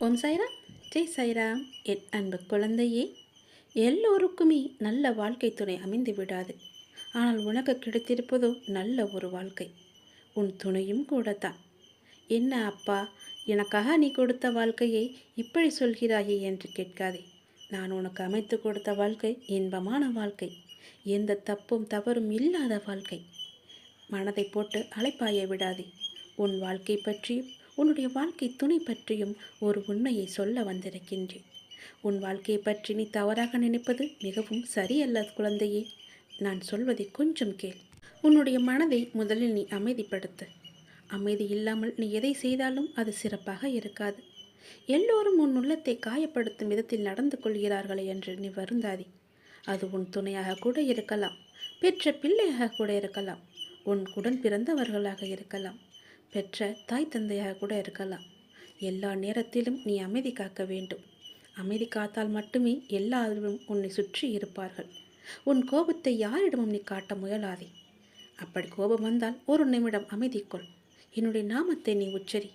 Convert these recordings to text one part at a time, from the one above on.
ஓம் சாய்ராம். ஜெய் சாய்ராம். என் அன்பு குழந்தையே எல்லோருக்குமே நல்ல வாழ்க்கை துணை அமைந்து விடாது. ஆனால் உனக்கு கிடைத்திருப்பதோ நல்ல ஒரு வாழ்க்கை. உன் துணையும் கூட தான் என்ன அப்பா எனக்காக நீ கொடுத்த வாழ்க்கையை இப்படி சொல்கிறாயே என்று கேட்காதே. நான் உனக்கு அமைத்து கொடுத்த வாழ்க்கை இன்பமான வாழ்க்கை. எந்த தப்பும் தவறும் இல்லாத வாழ்க்கை. மனதை போட்டு அலைப்பாய விடாதே. உன் வாழ்க்கை பற்றி உன்னுடைய வாழ்க்கை துணை பற்றியும் ஒரு உண்மையை சொல்ல வந்திருக்கின்றேன். உன் வாழ்க்கையை பற்றி நீ தவறாக நினைப்பது மிகவும் சரியல்ல குழந்தையே. நான் சொல்வதை கொஞ்சம் கேள். உன்னுடைய மனதை முதலில் நீ அமைதிப்படுத்து. அமைதி இல்லாமல் நீ எதை செய்தாலும் அது சிறப்பாக இருக்காது. எல்லோரும் உன் உள்ளத்தை காயப்படுத்தும் விதத்தில் நடந்து கொள்கிறார்களே என்று நீ வருந்தாதி. அது உன் துணையாக கூட இருக்கலாம். பெற்ற பிள்ளையாக கூட இருக்கலாம். உன் உடன் பிறந்தவர்களாக இருக்கலாம். பெற்ற தாய் தந்தையாக கூட இருக்கலாம். எல்லா நேரத்திலும் நீ அமைதி காக்க வேண்டும். அமைதி காத்தால் மட்டுமே எல்லாரும் உன்னை சுற்றி இருப்பார்கள். உன் கோபத்தை யாரிடமும் நீ காட்ட முயலாதே. அப்படி கோபம் வந்தால் ஒரு நிமிடம் அமைதி கொள் என்னுடைய நாமத்தை நீ உச்சரி.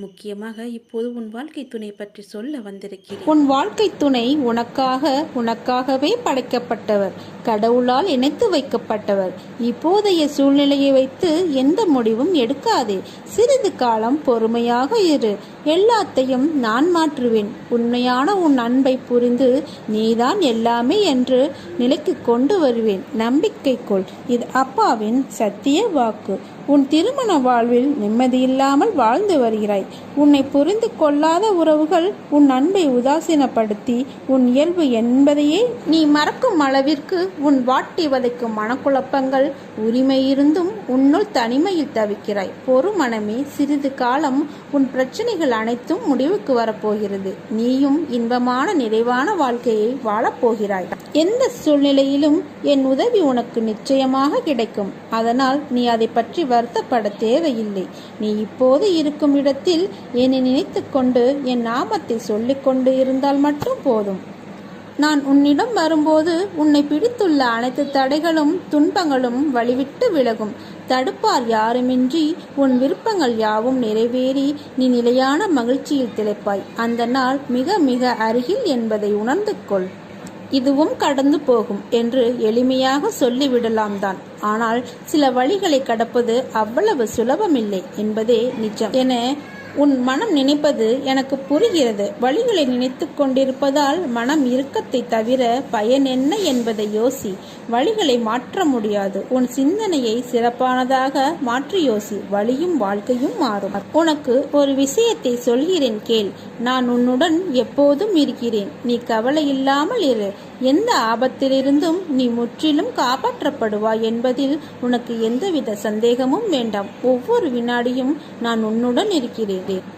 முக்கியமாக இப்போது உன் வாழ்க்கை துணை பற்றி சொல்ல வந்திருக்கிறேன். உன் வாழ்க்கை துணை உனக்காக உனக்காகவே படைக்கப்பட்டவர். கடவுளால் இணைத்து வைக்கப்பட்டவர். இப்போதைய சூழ்நிலையை வைத்து எந்த முடிவும் எடுக்காதே. சிறிது காலம் பொறுமையாக இரு. எல்லாத்தையும் நான் மாற்றுவேன். உண்மையான உன் அன்பை புரிந்து நீதான் எல்லாமே என்று நிலைக்கு கொண்டு வருவேன். நம்பிக்கை கொள். இது அப்பாவின் சத்திய வாக்கு. உன் திருமண வாழ்வில் நிம்மதியில்லாமல் வாழ்ந்து வருகிறாய். உன்னை புரிந்து கொள்ளாத உறவுகள் உன் அன்பை உதாசீனப்படுத்தி உன் இயல்பு என்பதையே நீ மறக்கும் அளவிற்கு உன் வாட்டி வதைக்கும் மனக்குழப்பங்கள் உரிமை இருந்தும் உன்னுள் தனிமையில் தவிக்கிறாய். பொறு மனமே சிறிது காலம் உன் பிரச்சனைகள் அனைத்தும் முடிவுக்கு வரப்போகிறது. நீயும் இன்பமான நிறைவான வாழ்க்கையை வாழப்போகிறாய். எந்த சூழ்நிலையிலும் என் உதவி உனக்கு நிச்சயமாக கிடைக்கும். அதனால் நீ அதை பற்றி வருத்தப்பட தேவையில்லை. நீ இப்போது இருக்கும் இடத்தில் என்னை நினைத்து கொண்டு என் நாமத்தை சொல்லிக் கொண்டு இருந்தால் மட்டும் போதும். நான் உன்னிடம் வரும்போது உன்னை பிடித்துள்ள அனைத்து தடைகளும் துன்பங்களும் வழிவிட்டு விலகும். தடுப்பார் யாருமின்றி உன் விருப்பங்கள் யாவும் நிறைவேறி நீ நிலையான மகிழ்ச்சியில் திளைப்பாய். அந்த நாள் மிக மிக அருகில் என்பதை உணர்ந்து கொள் இதுவும் கடந்து போகும் என்று எளிமையாக சொல்லிவிடலாம் தான். ஆனால் சில வழிகளை கடப்பது அவ்வளவு சுலபமில்லை என்பதே நிஜம் என உன் மனம் நினைப்பது எனக்கு புரிகிறது. வழிகளை நினைத்து கொண்டிருப்பதால் மனம் இறுக்கத்தை தவிர பயன் என்ன என்பதை யோசி. வழிகளை மாற்ற முடியாது. உன் சிந்தனையை சிறப்பானதாக மாற்றி யோசி. வழியும் வாழ்க்கையும் மாறும். உனக்கு ஒரு விஷயத்தை சொல்கிறேன் கேள். நான் உன்னுடன் எப்போதும் இருக்கிறேன். நீ கவலை இல்லாமல் இரு. எந்த ஆபத்திலிருந்தும் நீ முற்றிலும் காப்பாற்றப்படுவாய் என்பதில் உனக்கு எந்தவித சந்தேகமும் வேண்டாம். ஒவ்வொரு வினாடியும் நான் உன்னுடன் இருக்கிறேன்.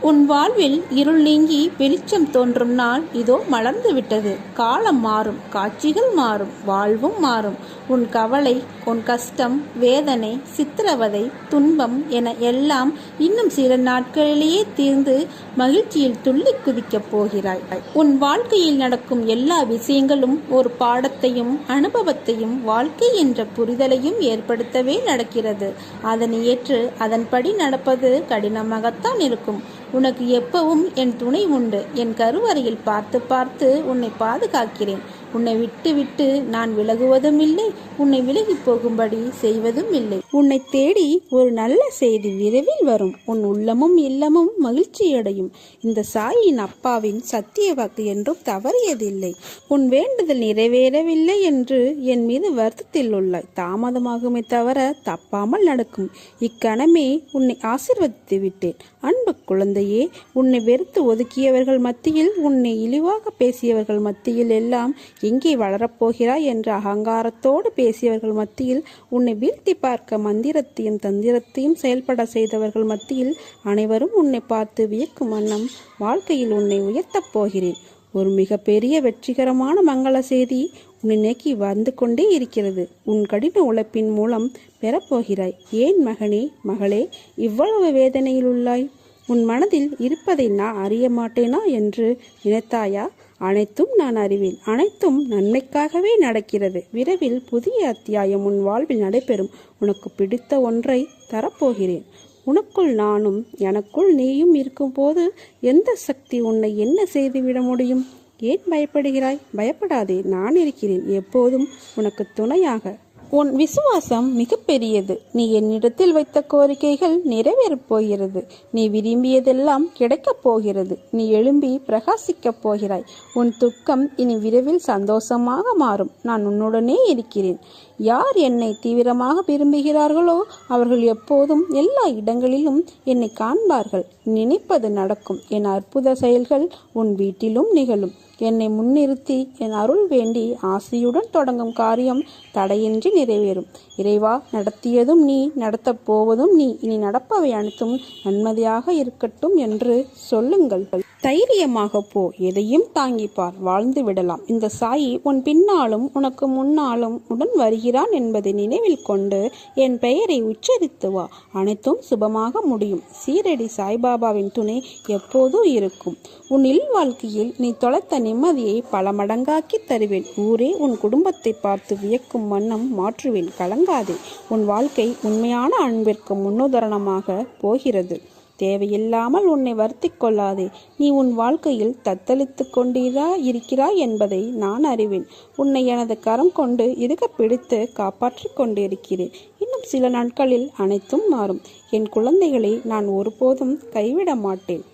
உன் வாழ்வில் இருள் நீங்கி வெளிச்சம் தோன்றும் நாள் இதோ மலர்ந்து விட்டது காலம் மாறும். காட்சிகள் மாறும். வாழ்வும் மாறும். உன் கவலை உன் கஷ்டம் வேதனை சித்திரவதை துன்பம் என எல்லாம் இன்னும் சில நாட்களிலேயே தீர்ந்து மகிழ்ச்சியில் துள்ளி குதிக்கப் போகிறாய். உன் வாழ்க்கையில் நடக்கும் எல்லா விஷயங்களும் ஒரு பாடத்தையும் அனுபவத்தையும் வாழ்க்கை என்ற புரிதலையும் ஏற்படுத்தவே நடக்கிறது. அதனை ஏற்று அதன்படி நடப்பது கடினமாகத்தான் இருக்கும். உனக்கு எப்பவும் என் துணை உண்டு. என் கருவறையில் பார்த்து பார்த்து உன்னை பாதுகாக்கிறேன். உன்னை விட்டு விட்டு நான் விலகுவதும் இல்லை உன்னை விலகி போகும்படி செய்வதும் இல்லை. உன்னை தேடி ஒரு நல்ல செய்தி விரைவில் வரும். உன் உள்ளமும் இல்லமும் மகிழ்ச்சியடையும் இந்த சாயின் அப்பாவின் சத்திய வாக்கு என்றும் தவறியதில்லை. உன் வேண்டுதல் நிறைவேறவில்லை என்று என் மீது வருத்தத்தில் உள்ளாய். தாமதமாகுமே தவிர தப்பாமல் நடக்கும். இக்கணமே உன்னை ஆசிர்வதித்து விட்டேன். அன்பு குழந்தையே உன்னை வெறுத்து ஒதுக்கியவர்கள் மத்தியில் உன்னை இழிவாக பேசியவர்கள் மத்தியில் எல்லாம் எங்கே வளரப்போகிறாய் என்ற அகங்காரத்தோடு பேசியவர்கள் மத்தியில் உன்னை வீழ்த்தி பார்க்க மந்திரத்தையும் தந்திரத்தையும் செயல்பட செய்தவர்கள் மத்தியில் அனைவரும் உன்னை பார்த்து வியக்கும் வண்ணம் வாழ்க்கையில் உன்னை உயர்த்தப் போகிறேன். ஒரு மிகப்பெரிய வெற்றிகரமான மங்கள செய்தி உன்னை நோக்கி வந்து கொண்டே இருக்கிறது. உன் கடின உழைப்பின் மூலம் பெறப்போகிறாய். ஏன் மகனே மகளே இவ்வளவு வேதனையில் உள்ளாய்? உன் மனதில் இருப்பதை நான் அறிய மாட்டேனா என்று நினைத்தாயா? அனைத்தும் நான் அறிவேன். அனைத்தும் நன்மைக்காகவே நடக்கிறது. விரைவில் புதிய அத்தியாயம் உன் வாழ்வில் நடைபெறும். உனக்கு பிடித்த ஒன்றை தரப்போகிறேன். உனக்குள் நானும் எனக்குள் நீயும் இருக்கும்போது எந்த சக்தி உன்னை என்ன செய்துவிட முடியும்? ஏன் பயப்படுகிறாய்? பயப்படாதே. நான் இருக்கிறேன். எப்போதும் உனக்கு துணையாக உன் விசுவாசம் மிகப்பெரியது. நீ என்னிடத்தில் வைத்த கோரிக்கைகள் நிறைவேறப் போகிறது. நீ விரும்பியதெல்லாம் கிடைக்கப் போகிறது. நீ எழும்பி பிரகாசிக்கப் போகிறாய். உன் துக்கம் இனி விரைவில் சந்தோஷமாக மாறும். நான் உன்னுடனே இருக்கிறேன். யார் என்னை தீவிரமாக விரும்புகிறார்களோ அவர்கள் எப்போதும் எல்லா இடங்களிலும் என்னை காண்பார்கள். நினைப்பது நடக்கும். என் அற்புத செயல்கள் உன் வீட்டிலும் நிகழும். என்னை முன்னிறுத்தி என் அருள் வேண்டி ஆசையுடன் தொடங்கும் காரியம் தடையின்றி நிறைவேறும். இறைவா நடத்தியதும் நீ நடத்தப் போவதும் நீ. இனி நடப்பவை அனைத்தும் நன்மதியாக இருக்கட்டும் என்று சொல்லுங்கள். தைரியமாக போ எதையும் தாங்கிப்பார் வாழ்ந்து விடலாம். இந்த சாயி உன் பின்னாலும் உனக்கு முன்னாலும் உடன் வருகிறான் என்பதை நினைவில் கொண்டு என் பெயரை உச்சரித்து வா. அனைத்தும் சுபமாக முடியும். சீரடி சாய்பாபாவின் துணை எப்போதும் இருக்கும். உன் இல் வாழ்க்கையில் நீ தொலைத்த நிம்மதியை பல மடங்காக்கி தருவேன். ஊரே உன் குடும்பத்தை பார்த்து வியக்கும் வண்ணம் மாற்றுவேன். கலங்காதே. உன் வாழ்க்கை உண்மையான அன்பிற்கு முன்னுதாரணமாக போகிறது. தேவையில்லாமல் உன்னை வருத்திக் கொள்ளாதே. நீ உன் வாழ்க்கையில் தத்தளித்து கொண்டீரா இருக்கிறாய் என்பதை நான் அறிவேன். உன்னை எனது கரம் கொண்டு இருக பிடித்து காப்பாற்றிக் கொண்டிருக்கிறேன். இன்னும் சில நாட்களில் அனைத்தும் மாறும். என் குழந்தைகளை நான் ஒருபோதும் கைவிட மாட்டேன்.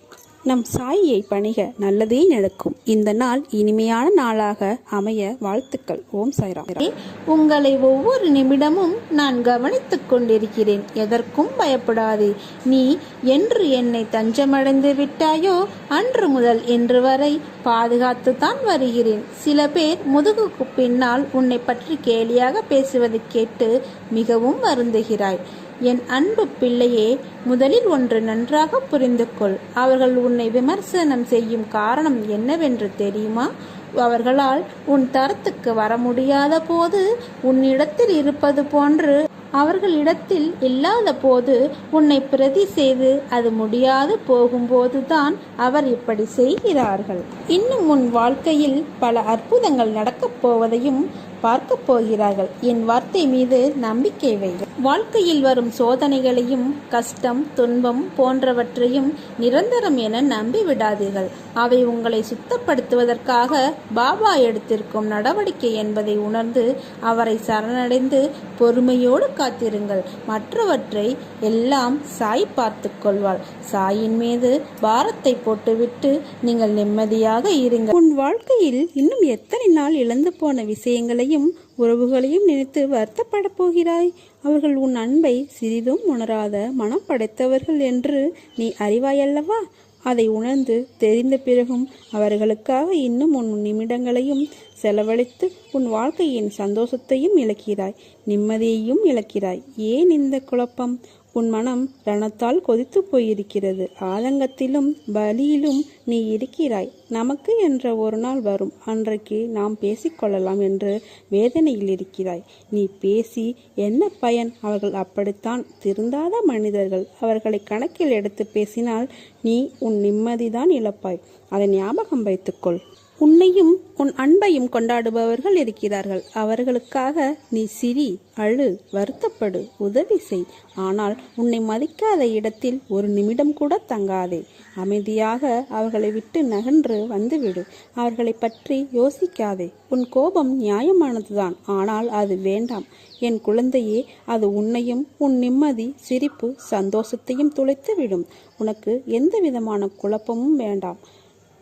நம் சாயியை பணிக நல்லதே நடக்கும். இந்த நாள் இனிமையான நாளாக அமைய வாழ்த்துக்கள். ஓம் சாய்ராம். உங்களை ஒவ்வொரு நிமிடமும் நான் கவனித்துக் கொண்டிருக்கிறேன். எதற்கும் பயப்படாதே. நீ என்று என்னை தஞ்சமடைந்து விட்டாயோ? அன்று முதல் இன்று வரை பாதுகாத்து தான் வருகிறேன். சில பேர் முதுகுக்கு பின்னால் உன்னை பற்றி கேலியாக பேசுவதை கேட்டு மிகவும் வருந்துகிறாய். என் அன்பு பிள்ளையே முதலில் ஒன்று நன்றாக புரிந்து கொள் அவர்கள் உன்னை விமர்சனம் செய்யும் காரணம் என்னவென்று தெரியுமா? அவர்களால் உன் தரத்துக்கு வர முடியாத போது உன்னிடத்தில் இருப்பது போன்று அவர்களிடத்தில் இல்லாத போது உன்னை பிரதி செய்து அது முடியாது போகும்போதுதான் அவர் இப்படி செய்கிறார்கள். இன்னும் உன் வாழ்க்கையில் பல அற்புதங்கள் நடக்கப் போவதையும் பார்க்க போகிறார்கள். என் வார்த்தை மீது நம்பிக்கை வைகள் வாழ்க்கையில் வரும் சோதனைகளையும் கஷ்டம் துன்பம் போன்றவற்றையும் நிரந்தரம் என நம்பி விடாதீர்கள் அவை உங்களை சுத்தப்படுத்துவதற்காக பாபா எடுத்திருக்கும் நடவடிக்கை என்பதை உணர்ந்து அவரை சரணடைந்து பொறுமையோடு காத்திருங்கள். மற்றவற்றை எல்லாம் சாய் பார்த்து கொள்வாள். சாயின் மீது பாரத்தை போட்டுவிட்டு நீங்கள் நிம்மதியாக இருங்கள். உன் வாழ்க்கையில் இன்னும் எத்தனை நாள் இழந்து போன விஷயங்களை விஷயங்களையும் உறவுகளையும் நினைத்து வருத்தப்படப் போகிறாய். அவர்கள் உன் அன்பை சிறிதும் உணராத மனம் படைத்தவர்கள் என்று நீ அறிவாயல்லவா? அதை உணர்ந்து தெரிந்த பிறகும் அவர்களுக்காக இன்னும் உன் நிமிடங்களையும் செலவழித்து உன் வாழ்க்கையின் சந்தோஷத்தையும் இழக்கிறாய் நிம்மதியையும் இழக்கிறாய். ஏன் இந்த குழப்பம்? உன் மனம் ரணத்தால் கொதித்து போயிருக்கிறது. ஆதங்கத்திலும் பலியிலும் நீ இருக்கிறாய். நமக்கு என்ற ஒரு நாள் வரும். அன்றைக்கு நாம் பேசிக்கொள்ளலாம் என்று வேதனையில் இருக்கிறாய். நீ பேசி என்ன பயன்? அவர்கள் அப்படித்தான் திருந்தாத மனிதர்கள். அவர்களை கணக்கில் எடுத்து பேசினால் நீ உன் நிம்மதிதான் இழப்பாய். அதை ஞாபகம் வைத்துக்கொள். உன்னையும் உன் அன்பையும் கொண்டாடுபவர்கள் இருக்கிறார்கள். அவர்களுக்காக நீ சிரி அழு வருத்தப்படு உதவி செய். ஆனால் உன்னை மதிக்காத இடத்தில் ஒரு நிமிடம் கூட தங்காதே. அமைதியாக அவர்களை விட்டு நகன்று வந்துவிடு. அவர்களை பற்றி யோசிக்காதே. உன் கோபம் நியாயமானதுதான். ஆனால் அது வேண்டாம். என் குழந்தையே அது உன்னையும் உன் நிம்மதி சிரிப்பு சந்தோஷத்தையும் துளைத்து விடும் உனக்கு எந்த விதமான குழப்பமும் வேண்டாம்.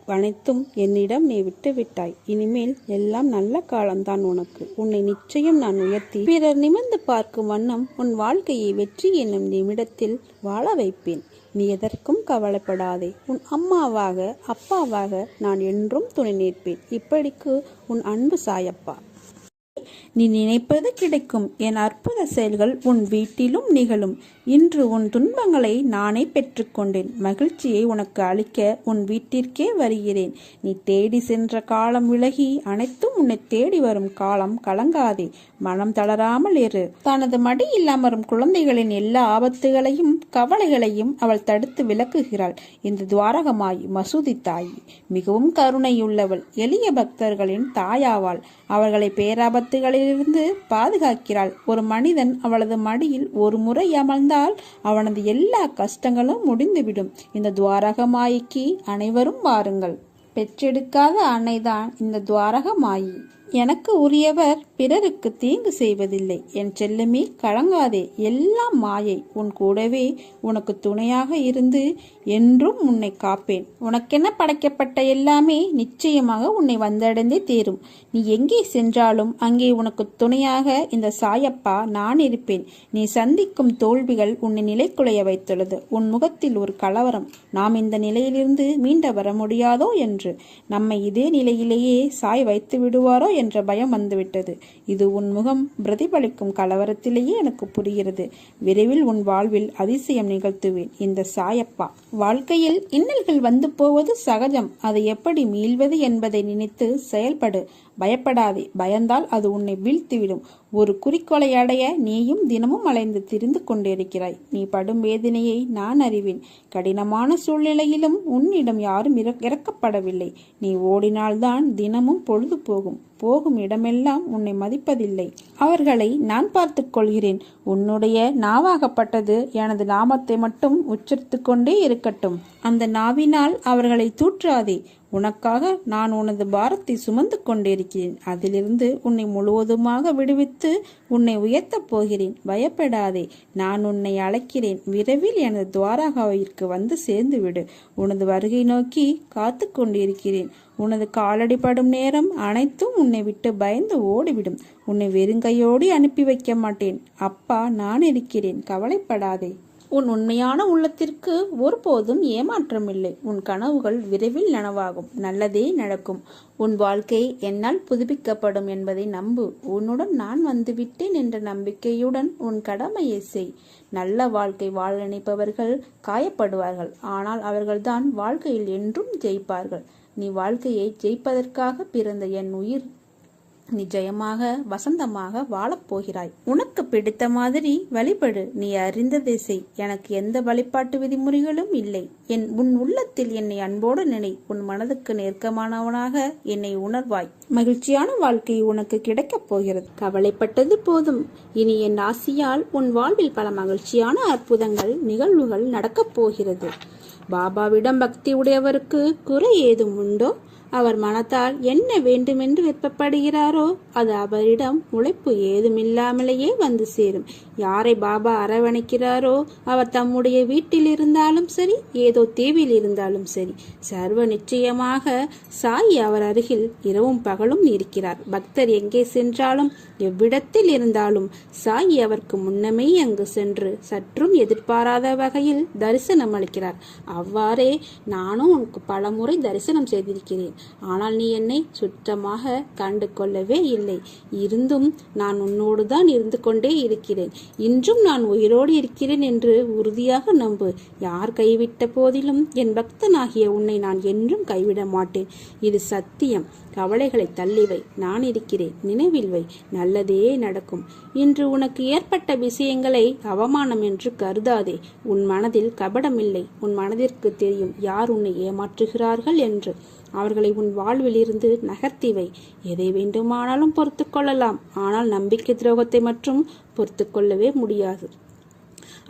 அனைத்தும் என்னிடம் நீ விட்டு விட்டாய். இனிமேல் எல்லாம் நல்ல காலம்தான் உனக்கு. உன்னை நிச்சயம் நான் உயர்த்தி பிறர் நிமிர்ந்து பார்க்கும் வண்ணம் உன் வாழ்க்கையை வெற்றி என்னும் நிமிடத்தில் வாழ வைப்பேன். நீ எதற்கும் கவலைப்படாதே. உன் அம்மாவாக அப்பாவாக நான் என்றும் துணை நிற்பேன். இப்படிக்கு உன் அன்பு சாயப்பா. நீ நினைப்பது கிடைக்கும். என் அற்புத செயல்கள் உன் வீட்டிலும் நிகழும். இன்று உன் துன்பங்களை நானே பெற்றுக்கொண்டேன். மகிழ்ச்சியை உனக்கு அளிக்க உன் வீட்டிற்கே வருகிறேன். நீ தேடி சென்ற காலம் விலகி அனைத்தும் உன்னை தேடி வரும் காலம் கலங்காதே. மனம் தளராமல் இரு. தனது மடியில் அமரும் குழந்தைகளின் எல்லா ஆபத்துகளையும் கவலைகளையும் அவள் தடுத்து விளக்குகிறாள். இந்த துவாரகமாய் மசூதி தாய் மிகவும் கருணையுள்ளவள் எளிய பக்தர்களின் தாயாவாள். அவர்களை பேராபத்து ஆபத்துகளிலிருந்து பாதுகாக்கிறாள். ஒரு மனிதன் அவளது மடியில் ஒரு முறை அமர்ந்தால் அவனது எல்லா கஷ்டங்களும் முடிந்துவிடும். இந்த துவாரகமாயிக்கு அனைவரும் வாருங்கள். பெற்றெடுக்காத அன்னைதான் இந்த துவாரகமாயி. எனக்கு உரியவர் பிறருக்கு தீங்கு செய்வதில்லை. என் செல்லமே கலங்காதே. எல்லாம் மாயை உன் கூடவே உனக்கு துணையாக இருந்து என்றும் உன்னை காப்பேன். உனக்கென படைக்கப்பட்ட எல்லாமே நிச்சயமாக உன்னை வந்தடைந்தே தேரும். நீ எங்கே சென்றாலும் அங்கே உனக்கு துணையாக இந்த சாயப்பா நான் இருப்பேன். நீ சந்திக்கும் தோல்விகள் உன்னை நிலைக்குலைய வைத்துள்ளது. உன் முகத்தில் ஒரு கலவரம். நாம் இந்த நிலையிலிருந்து மீண்ட வர முடியாதோ என்று. நம்மை இதே நிலையிலேயே சாய் வைத்து விடுவாரோ என்ற பயம் வந்துவிட்டது. இது உன் முகம் பிரதிபலிக்கும் கலவரத்திலேயே எனக்கு புரிகிறது. விரைவில் உன் வாழ்வில் அதிசயம் நிகழ்த்துவேன். இந்த சாயப்பா வாழ்க்கையில் இன்னல்கள் வந்து போவது சகஜம். அதை எப்படி மீள்வது என்பதை நினைத்து செயல்படு. பயப்படாதே. பயந்தால் அது உன்னை வீழ்த்திவிடும். ஒரு குறிக்கோளை அடைய நீயும் தினமும் அலைந்து திரிந்து கொண்டிருக்கிறாய். நீ படும் வேதனையை நான் அறிவேன். கடினமான சூழ்நிலையிலும் உன்னிடம் யாரும் இறக்கப்படவில்லை. நீ ஓடினால்தான் தினமும் பொழுது போகும். போகும் இடமெல்லாம் உன்னை மதிப்பதில்லை. அவர்களை நான் பார்த்துக் கொள்கிறேன். உன்னுடைய நாவாகப்பட்டது எனது நாமத்தை மட்டும் உச்சரித்து கொண்டே இருக்கட்டும். அந்த நாவினால் அவர்களை தூற்றாதே. உனக்காக நான் உனது பாரத்தை சுமந்து கொண்டிருக்கிறேன். அதிலிருந்து உன்னை முழுவதுமாக விடுவித்து உன்னை உயர்த்தப் போகிறேன். பயப்படாதே நான் உன்னை அழைக்கிறேன். விரைவில் எனது துவாராகாவிற்கு வந்து சேர்ந்துவிடு. உனது வருகை நோக்கி காத்து கொண்டிருக்கிறேன். உனது காலடிப்படும் நேரம் அனைத்தும் உன்னை விட்டு பயந்து ஓடிவிடும். உன்னை வெறுங்கையோடு அனுப்பி வைக்க மாட்டேன். அப்பா நான் இருக்கிறேன். கவலைப்படாதே. உன் உண்மையான உள்ளத்திற்கு ஒருபோதும் ஏமாற்றமில்லை. உன் கனவுகள் விரைவில் நனவாகும். நல்லதே நடக்கும். உன் வாழ்க்கை என்னால் புதுப்பிக்கப்படும் என்பதை நம்பு. உன்னுடன் நான் வந்துவிட்டேன் என்ற நம்பிக்கையுடன் உன் கடமையை செய். நல்ல வாழ்க்கை வாழ நினைப்பவர்கள் காயப்படுவார்கள். ஆனால் அவர்கள்தான் வாழ்க்கையில் என்றும் ஜெயிப்பார்கள். நீ வாழ்க்கையை ஜெயிப்பதற்காக பிறந்த என் உயிர் நிஜயமாக வசந்தமாக வாழப்போகிறாய். உனக்கு பிடித்த மாதிரி வழிபடு. நீ அறிந்ததை செய். எனக்கு எந்த வழிபாட்டு விதிமுறைகளும் இல்லை. என் உன் உள்ளத்தில் என்னை அன்போடு நினை. உன் மனதுக்கு நெருக்கமானவனாக என்னை உணர்வாய். மகிழ்ச்சியான வாழ்க்கை உனக்கு கிடைக்கப் போகிறது. கவலைப்பட்டது போதும். இனி என் ஆசியால் உன் வாழ்வில் பல மகிழ்ச்சியான அற்புதங்கள் நிகழ்வுகள் நடக்கப் போகிறது. பாபாவிடம் பக்தி உடையவருக்கு குறை ஏதும் உண்டோ? அவர் மனத்தால் என்ன வேண்டுமென்று விருப்பப்படுகிறாரோ அது அவரிடம் உழைப்பு ஏதுமில்லாமலேயே வந்து சேரும். யாரை பாபா அரவணைக்கிறாரோ அவர் தம்முடைய வீட்டில் இருந்தாலும் சரி ஏதோ தீவில் இருந்தாலும் சரி சர்வ நிச்சயமாக சாய் அவர் அருகில் இரவும் பகலும் இருக்கிறார். பக்தர் எங்கே சென்றாலும் எவ்விடத்தில் இருந்தாலும் சாய் அவருக்கு முன்னமே அங்கு சென்று சற்றும் எதிர்பாராத வகையில் தரிசனம் அளிக்கிறார் அவ்வாறே நானும் உனக்கு பலமுறை தரிசனம் செய்திருக்கிறேன். ஆனால் நீ என்னை சுத்தமாக கண்டு கொள்ளவே இல்லை. இருந்தும் நான் உன்னோடு தான் இருந்து கொண்டே இருக்கிறேன். இன்றும் நான் உயிரோடு இருக்கிறேன் என்று உறுதியாக நம்பு. யார் கைவிட்ட போதிலும் என் பக்தனாகிய உன்னை நான் என்றும் கைவிட மாட்டேன். இது சத்தியம். கவலைகளை தள்ளிவை நான் இருக்கிறேன். நினைவில் வை. நல்லதே நடக்கும். இன்று உனக்கு ஏற்பட்ட விஷயங்களை அவமானம் என்று கருதாதே. உன் மனதில் கபடமில்லை. உன் மனதிற்கு தெரியும் யார் உன்னை ஏமாற்றுகிறார்கள் என்று. அவர்களை உன் வாழ்விலிருந்து நகர்த்திவை எதை வேண்டுமானாலும் பொறுத்து கொள்ளலாம். ஆனால் நம்பிக்கை துரோகத்தை மட்டும் பொறுத்து கொள்ளவே முடியாது.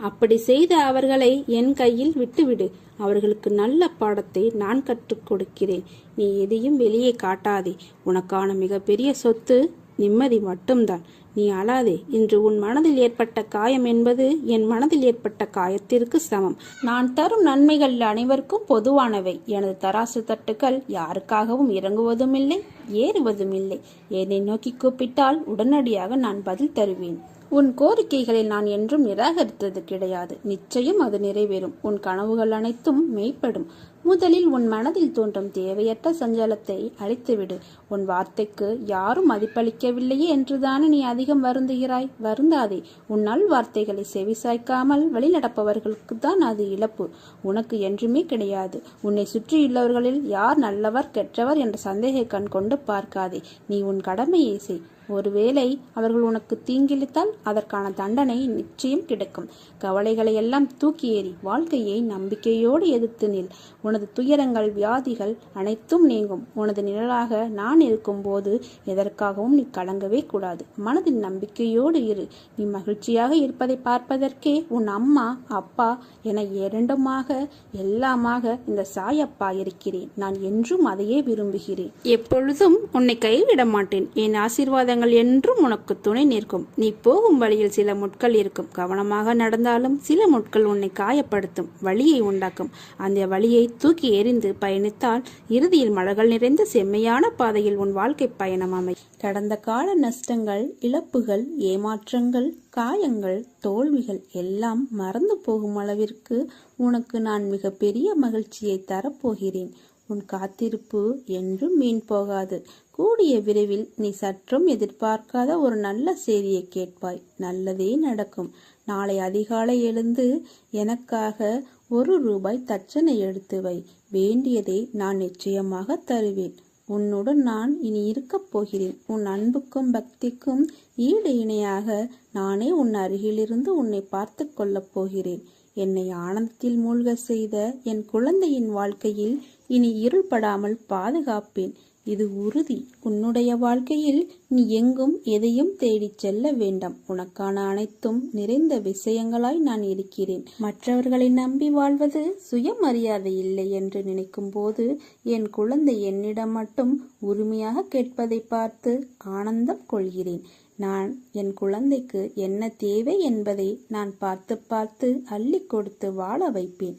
அப்படி செய்த அவர்களை என் கையில் விட்டுவிடு. அவர்களுக்கு நல்ல பாடத்தை நான் கற்றுக் கொடுக்கிறேன். நீ எதையும் வெளியே காட்டாதே. உனக்கான மிகப்பெரிய சொத்து நிம்மதி மட்டும்தான். நீ அழாதே. இன்று உன் மனதில் ஏற்பட்ட காயம் என்பது என் மனதில் ஏற்பட்ட காயத்திற்கு சமம். நான் தரும் நன்மைகள் அனைவருக்கும் பொதுவானவை. எனது தராசு தட்டுக்கள் யாருக்காகவும் இறங்குவதும் இல்லை ஏறுவதும் இல்லை என்னை நோக்கி கூப்பிட்டால் உடனடியாக நான் பதில் தருவேன். உன் கோரிக்கைகளை நான் என்றும் நிராகரித்தது கிடையாது. நிச்சயம் அது நிறைவேறும். உன் கனவுகள் அனைத்தும் மெய்ப்படும். முதலில் உன் மனதில் தோன்றும் தேவையற்ற சஞ்சலத்தை அழித்துவிடு. உன் வார்த்தைக்கு யாரும் மதிப்பளிக்கவில்லையே என்றுதானே நீ அதிகம் வருந்துகிறாய்? வருந்தாதே. உன் நல் வார்த்தைகளை செவிசாய்க்காமல் வழிநடப்பவர்களுக்கு தான் அது இழப்பு. உனக்கு என்றுமே கிடையாது. உன்னை சுற்றியுள்ளவர்களில் யார் நல்லவர் கெட்டவர் என்ற சந்தேக கண் கொண்டு பார்க்காதே. நீ உன் கடமையை செய். ஒருவேளை அவர்கள் உனக்கு தீங்கிழித்தால் அதற்கான தண்டனை நிச்சயம் கிடைக்கும். கவலைகளை எல்லாம் தூக்கி ஏறி வாழ்க்கையை நம்பிக்கையோடு எதிர்த்து நில். உனது துயரங்கள் வியாதிகள் அனைத்தும் நீங்கும். உனது நிழலாக நான் இருக்கும்போது எதற்காகவும் நீ கலங்கவே கூடாது. மனதில் நம்பிக்கையோடு இரு. நீ மகிழ்ச்சியாக இருப்பதை பார்ப்பதற்கே உன் அம்மா அப்பா என இரண்டுமாக எல்லாமாக இந்த சாயப்பா இருக்கிறேன். நான் என்றும் அதையே விரும்புகிறேன். எப்பொழுதும் உன்னை கைவிட மாட்டேன். என் ஆசீர்வாதங்கள் என்றும் உனக்கு துணை நிற்கும். நீ போகும் வழியில் சில முட்கள் இருக்கும். கவனமாக நடந்தாலும் சில முட்கள் உன்னை காயப்படுத்தும் வழியை உண்டாக்கும். அந்த வழியை தூக்கி எறிந்து பயணித்தால் இறுதியில் மலர்கள் நிறைந்த செம்மையான பாதையில் உன் வாழ்க்கை பயணம் அமை கடந்த கால நஷ்டங்கள் இழப்புகள் ஏமாற்றங்கள் காயங்கள் தோல்விகள் எல்லாம் மறந்து போகும் அளவிற்கு உனக்கு நான் மிகப்பெரிய மகிழ்ச்சியை தரப்போகிறேன். உன் காத்திருப்பு என்றும் மீன் போகாது. கூடிய விரைவில் நீ சற்றும் எதிர்பார்க்காத ஒரு நல்ல செய்தியை கேட்பாய். நல்லதே நடக்கும். நாளை அதிகாலை எழுந்து எனக்காக ஒரு ரூபாய் தச்சனை எடுத்து வை. வேண்டியதை நான் நிச்சயமாக தருவேன். உன்னுடன் நான் இனி இருக்கப் போகிறேன். உன் அன்புக்கும் பக்திக்கும் ஈடு இணையாக நானே உன் அருகிலிருந்து உன்னை பார்த்து கொள்ளப் போகிறேன். என்னை ஆனந்தத்தில் மூழ்க செய்த என் குழந்தையின் வாழ்க்கையில் இனி இருள்படாமல் பாதுகாப்பேன். இது உறுதி. உன்னுடைய வாழ்க்கையில் நீ எங்கும் எதையும் தேடிச் செல்ல வேண்டாம். உனக்கான அனைத்தும் நிறைந்த விஷயங்களாய் நான் இருக்கிறேன். மற்றவர்களை நம்பி வாழ்வது சுயமரியாதை இல்லை என்று நினைக்கும் போது என் குழந்தை என்னிடம் மட்டும் உரிமையாக கேட்பதை பார்த்து ஆனந்தம் கொள்கிறேன். நான் என் குழந்தைக்கு என்ன தேவை என்பதை நான் பார்த்து பார்த்து அள்ளி கொடுத்து வாழ வைப்பேன்.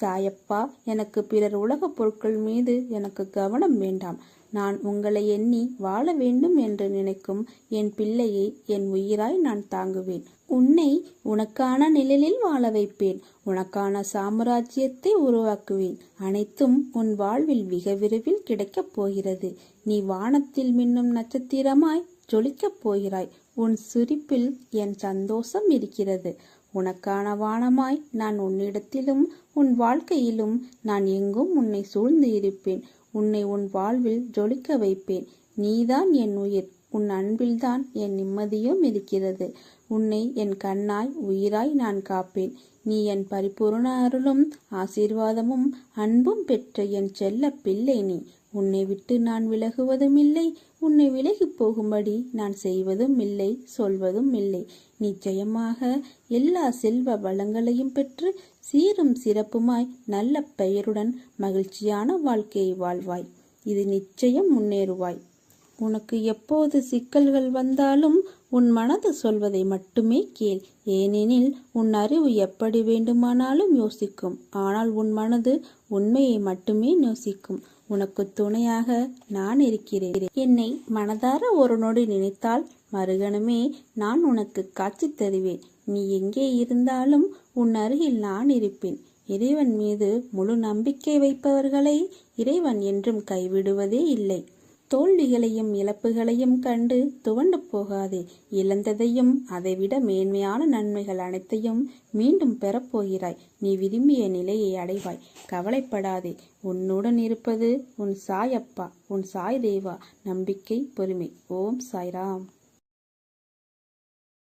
சாயப்பா எனக்கு பிறர் உலகப் பொருட்கள் மீது எனக்கு கவனம் வேண்டாம். நான் உங்களை எண்ணி வாழ வேண்டும் என்று நினைக்கும் என் பிள்ளையை என் உயிராய் நான் தாங்குவேன். உன்னை உனக்கான நிழலில் வாழ வைப்பேன். உனக்கான சாம்ராஜ்யத்தை உருவாக்குவேன். அனைத்தும் உன் வாழ்வில் மிக விரைவில் கிடைக்கப் போகிறது. நீ வானத்தில் மின்னும் நட்சத்திரமாய் ஜொலிக்கப் போகிறாய். உன் சிரிப்பில் என் சந்தோஷம் இருக்கிறது. உனக்கான வானமாய் நான் உன்னிடத்திலும் உன் வாழ்க்கையிலும் நான் எங்கும் உன்னை சூழ்ந்து இருப்பேன். உன்னை உன் வாழ்வில் ஜொலிக்க வைப்பேன். நீதான் என் உயிர். உன் அன்பில்தான் என் நிம்மதியும் இருக்கிறது. உன்னை என் கண்ணாய் உயிராய் நான் காப்பேன். நீ என் பரிபூர்ண அருளும் ஆசீர்வாதமும் அன்பும் பெற்ற என் செல்ல பிள்ளை நீ. உன்னை விட்டு நான் விலகுவதும் இல்லை. உன்னை விலகி போகும்படி நான் செய்வதும் இல்லை சொல்வதும் இல்லை. நிச்சயமாக எல்லா செல்வ வளங்களையும் பெற்று சீரும் சிறப்புமாய் நல்ல பெயருடன் மகிழ்ச்சியான வாழ்க்கையை வாழ்வாய். இது நிச்சயம் முன்னேறுவாய். உனக்கு எப்போது சிக்கல்கள் வந்தாலும் உன் மனது சொல்வதை மட்டுமே கேள். ஏனெனில் உன் அறிவு எப்படி வேண்டுமானாலும் யோசிக்கும். ஆனால் உன் மனது உண்மையை மட்டுமே யோசிக்கும். உனக்கு துணையாக நான் இருக்கிறேன். என்னை மனதார ஒரு நொடி நினைத்தால் மறுகணமே நான் உனக்கு காட்சி தருவேன். நீ எங்கே இருந்தாலும் உன் அருகில் நான் இருப்பேன். இறைவன் மீது முழு நம்பிக்கை வைப்பவர்களை இறைவன் என்றும் கைவிடுவதே இல்லை. தோல்விகளையும் இழப்புகளையும் கண்டு துவண்டு போகாதே. இழந்ததையும் அதைவிட மேன்மையான நன்மைகள் அனைத்தையும் மீண்டும் பெறப்போகிறாய். நீ விரும்பிய நிலையை அடைவாய். கவலைப்படாதே. உன்னுடன் இருப்பது உன் சாயப்பா. உன் சாய் தேவா நம்பிக்கை பொறுமை. ஓம் சாய்ராம்.